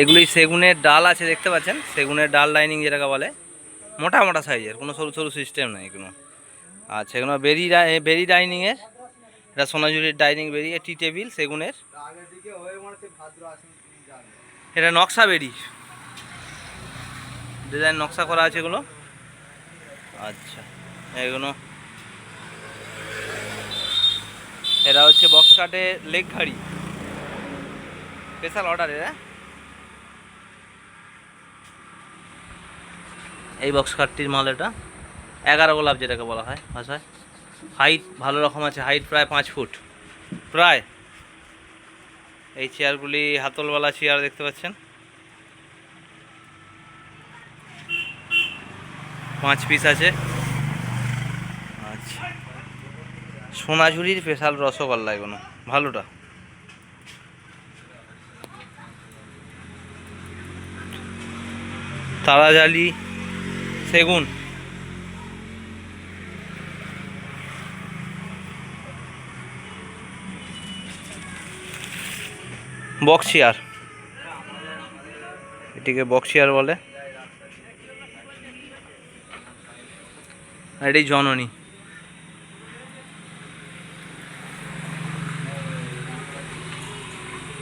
এগুলি সেগুনের ডাল আছে, দেখতে পাচ্ছেন? সেগুনের ডাল ডাইনিং যেটাকে বলে, মোটা মোটা সাইজের, কোনো সরু সরু সিস্টেম নেই কোনো আচ্ছা সেগুলো বেরি বেরি ডাইনিংয়ের এটা সোনাঝুরির ডাইনিং বেরি টি টেবিল সেগুনের। এটা নকশা বেরি। ডিজাইন নকশা করা আছে এগুলো। আচ্ছা এগুলো এটা হচ্ছে বক্স কাটে লেগ ঘাড়ি। স্পেশাল অর্ডার এই বক্স কাটটির মাল এটা। এগারো গোলাপ যেটাকে বলা হয় ভাষায় হাইট ভালো রকম আছে হাইট প্রায় পাঁচ ফুট। প্রায়। এই চেয়ারগুলি হাতলওয়ালা চেয়ার দেখতে পাচ্ছেন। পাঁচ পিস আছে। আচ্ছা। সোনাঝুরির স্পেশাল রসগোল্লা এগুলো, ভালোটা। তারাজালি সেগুন। বক্সিয়ার। এটিকে বক্সিয়ার বলে। এটি জননী।